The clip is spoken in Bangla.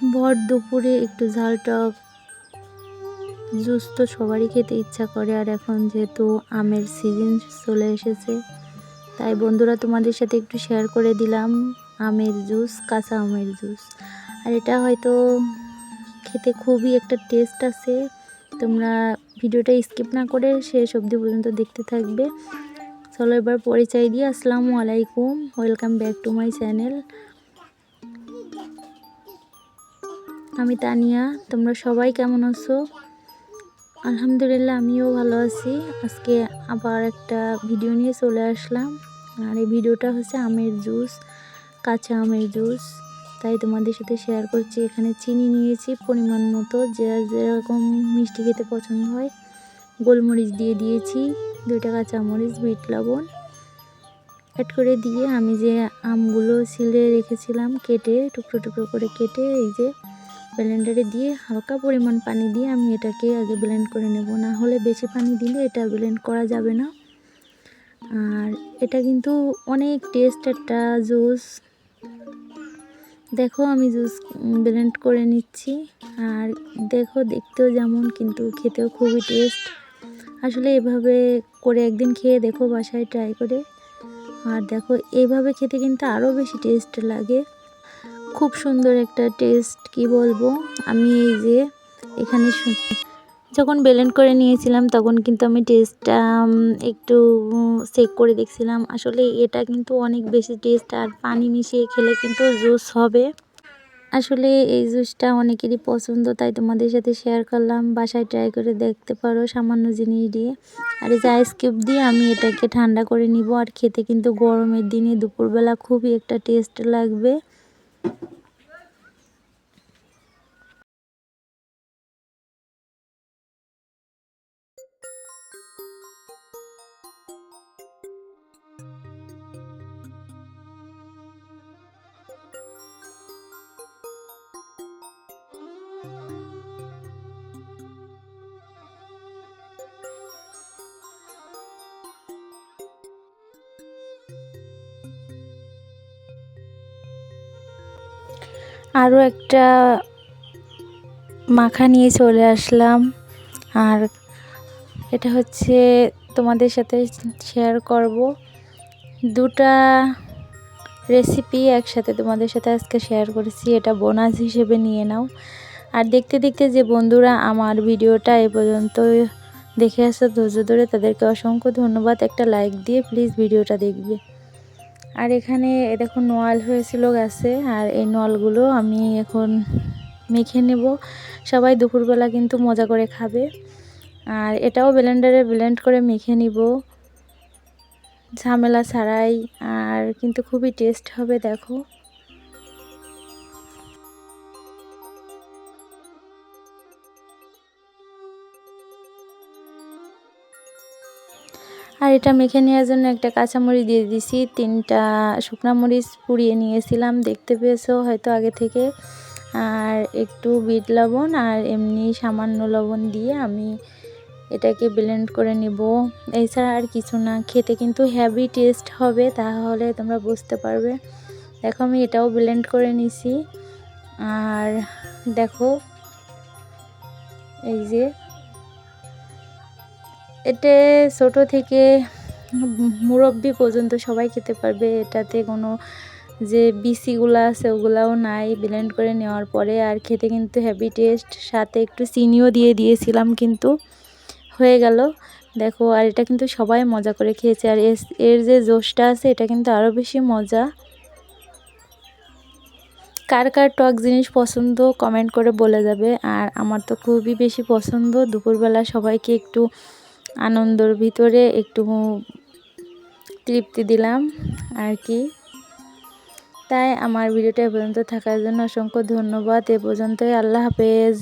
ভর দুপুরে একটু ঝাল টক জুস তো সবারই খেতে ইচ্ছা করে, আর এখন যেহেতু আমের সিজন চলে এসেছে, তাই বন্ধুরা তোমাদের সাথে একটু শেয়ার করে দিলাম আমের জুস, কাঁচা আমের জুস। আর এটা হয়তো খেতে খুবই একটা টেস্ট আছে, তোমরা ভিডিওটা স্কিপ না করে শেষ অবধি পর্যন্ত দেখতে থাকবে। চলো এবার পরিচয় দিয়ে আসসালামু আলাইকুম welcome back to my channel আমি তানিয়া, তোমরা সবাই কেমন আছো? আলহামদুলিল্লাহ, আমিও ভালো আছি। আজকে আবার একটা ভিডিও নিয়ে চলে আসলাম। আর এই ভিডিওটা হচ্ছে আমের জুস, কাঁচা আমের জুস। তাই তোমাদের সাথে শেয়ার করছি। এখানে চিনি নিয়েছি পরিমাণ মতো, যে যেরকম মিষ্টি খেতে পছন্দ হয়। গোলমরিচ দিয়ে দিয়েছি, দুইটা কাঁচা কাঁচামরিচ বিট, লবণ। অ্যাড করে দিয়ে আমি যে আমগুলো ছিলে রেখেছিলাম, কেটে টুকরো টুকরো করে কেটে এই যে ব্লেন্ডারে দিয়ে হালকা পরিমাণ পানি দিয়ে আমি এটাকে আগে ব্লেন্ড করে নেব। না হলে বেশি পানি দিলে এটা ব্লেন্ড করা যাবে না। আর এটা কিন্তু অনেক টেস্ট একটা জুস দেখো আমি জুস ব্লেন্ড করে নিচ্ছি। আর দেখো দেখতেও যেমন, কিন্তু খেতেও খুবই টেস্ট আসলে এভাবে করে একদিন খেয়ে দেখো বাসায় ট্রাই করে। আর দেখো এইভাবে খেতে কিন্তু আরও বেশি টেস্ট লাগে। খুব সুন্দর একটা টেস্ট কি বলব? আমি এই যে এখানে যখন ব্লেন্ড করে নিয়েছিলাম, তখন কিন্তু আমি টেস্টটা একটু চেক করে দেখছিলাম। আসলে এটা কিন্তু অনেক বেশি টেস্ট আর পানি মিশিয়ে খেলে কিন্তু জুস হবে। আসলে এই জুসটা অনেকেরই পছন্দ, তাই তোমাদের সাথে শেয়ার করলাম। বাসায় ট্রাই করে দেখতে পারো সামান্য জিনিস দিয়ে। আর এই যে আইস কিউব দিয়ে আমি এটাকে ঠান্ডা করে নিব। আর খেতে কিন্তু গরমের দিনে দুপুরবেলা খুবই একটা টেস্ট লাগবে। আরও একটা মাখা নিয়ে চলে আসলাম। আর এটা হচ্ছে তোমাদের সাথে শেয়ার করব। দুটা রেসিপি একসাথে তোমাদের সাথে আজকে শেয়ার করেছি, এটা বোনাস হিসেবে নিয়ে নাও। আর দেখতে দেখতে যে বন্ধুরা আমার ভিডিওটা এ পর্যন্ত দেখে আসো ধৈর্য ধরে, তাদেরকে অসংখ্য ধন্যবাদ। একটা লাইক দিয়ে প্লিজ ভিডিওটা দেখবে। আর এখানে দেখুন নোয়াল হয়েছিল গাছে, আর এই নলগুলো আমি এখন মেখে নেব। সবাই দুপুরবেলা কিন্তু মজা করে খাবে। আর এটাও ব্লেন্ডারে ব্লেন্ড করে মেখে নিব। ঝামেলা ছাড়াই, আর কিন্তু খুবই টেস্ট হবে, দেখো। আর এটা মেখে নেওয়ার জন্য একটা কাঁচামরিচ দিয়ে দিছি। তিনটা শুকনা মরিচ পুড়িয়ে নিয়েছিলাম, দেখতে পেয়েছ হয়তো আগে থেকে। আর একটু বিট লবণ আর এমনি সামান্য লবণ দিয়ে আমি এটাকে ব্লেন্ড করে নিব। এছাড়া আর কিছু না, খেতে কিন্তু হ্যাভি টেস্ট হবে, তাহলে তোমরা বুঝতে পারবে। দেখো আমি এটাও ব্লেন্ড করে নিছি। আর দেখো, এই যে এতে ছোট থেকে মুরব্বি পর্যন্ত সবাই খেতে পারবে। এটাতে কোনো যে বিসিগুলো আছে ওগুলাও নাই। ব্লেন্ড করে নেওয়ার পরে আর খেতে কিন্তু হেভি টেস্ট সাথে একটু চিনিও দিয়ে দিয়েছিলাম কিন্তু হয়ে গেল। দেখো, আর এটা কিন্তু সবাই মজা করে খেয়েছে। আর এর যে জোশটা আছে, এটা কিন্তু আরও বেশি মজা। কার কার টক জিনিস পছন্দ কমেন্ট করে বলে যাবে। আর আমার তো খুবই বেশি পছন্দ। দুপুরবেলা সবাইকে একটু আনন্দর ভিতরে একটু তৃপ্তি দিলাম আর কি। তাই আমার ভিডিওটা এ পর্যন্ত থাকার জন্য অসংখ্য ধন্যবাদ। এ পর্যন্তই আল্লাহ হাফেজ।